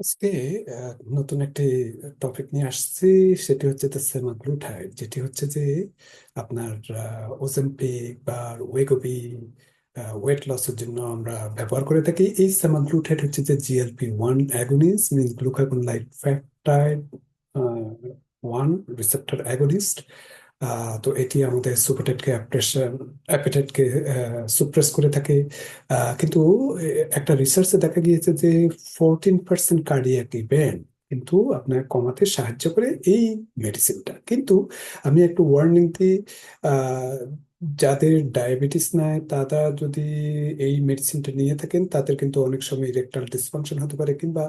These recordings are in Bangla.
আজকে আহ, নতুন একটি টপিক নিয়ে আসছি। সেটি হচ্ছে যে সেমাগ্লুটাইড যেটি হচ্ছে যে আপনার ওজেম্পিক বা ওয়েগোবি ওয়েট লসের জন্য আমরা ব্যবহার করে থাকি। এই সেমাগ্লুটাইড হচ্ছে যে GLP one agonist means glucagon like peptide one receptor agonist তো এটি আমাদের সুপারটেটকে অ্যাপ্রেশন অ্যাপেটাইটকে সুপ্রেস করে থাকে। কিন্তু একটা রিসার্চে দেখা গিয়েছে যে ফোরটিন পার্সেন্ট কার্ডিয়াক ইভেন্ট কিন্তু আপনার কমাতে সাহায্য করে এই মেডিসিনটা কিন্তু আমি একটু ওয়ার্নিং দিই যাদের ডায়াবেটিস নাই, তারা যদি এই মেডিসিনটা নিয়ে থাকেন, তাদের কিন্তু অনেক সময় ইরেকটাল ডিসফাংশন হতে পারে। কিংবা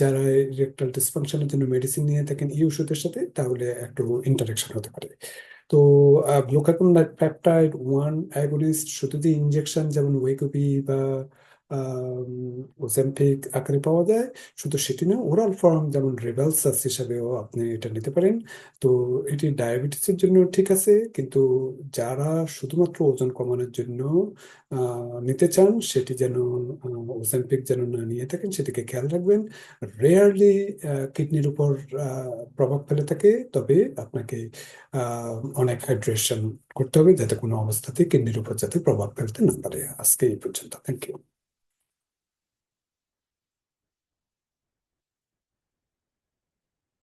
যারা ইরেকটাল ডিসফাংশনের জন্য মেডিসিন নিয়ে থাকেন, এই ওষুধের সাথে, তাহলে একটু ইন্টারেকশন হতে পারে। তো গ্লুকাগন পেপটাইড ওয়ান অ্যাগোনিস্ট শুধু যে ইনজেকশন যেমন ওয়েগোবি বা ওজেম্পিক আকারে পাওয়া যায়। শুধু সেটি না ওরাল ফর্ম যেমন রেবেলসাস হিসাবেও আপনি এটা নিতে পারেন। তো এটি ডায়াবেটিসের জন্য ঠিক আছে, কিন্তু যারা শুধুমাত্র ওজন কমানোর জন্য নিতে চান, সেটি যেন ওজেম্পিক যেন না নিয়ে থাকেন সেদিকে খেয়াল রাখবেন। রেয়ারলি কিডনির উপর প্রভাব ফেলে থাকে, তবে আপনাকে অনেক হাইড্রেশন করতে হবে, যাতে কোনো অবস্থাতেই কিডনির উপর যাতে প্রভাব ফেলতে না পারে। আজকে এই পর্যন্ত। Thank you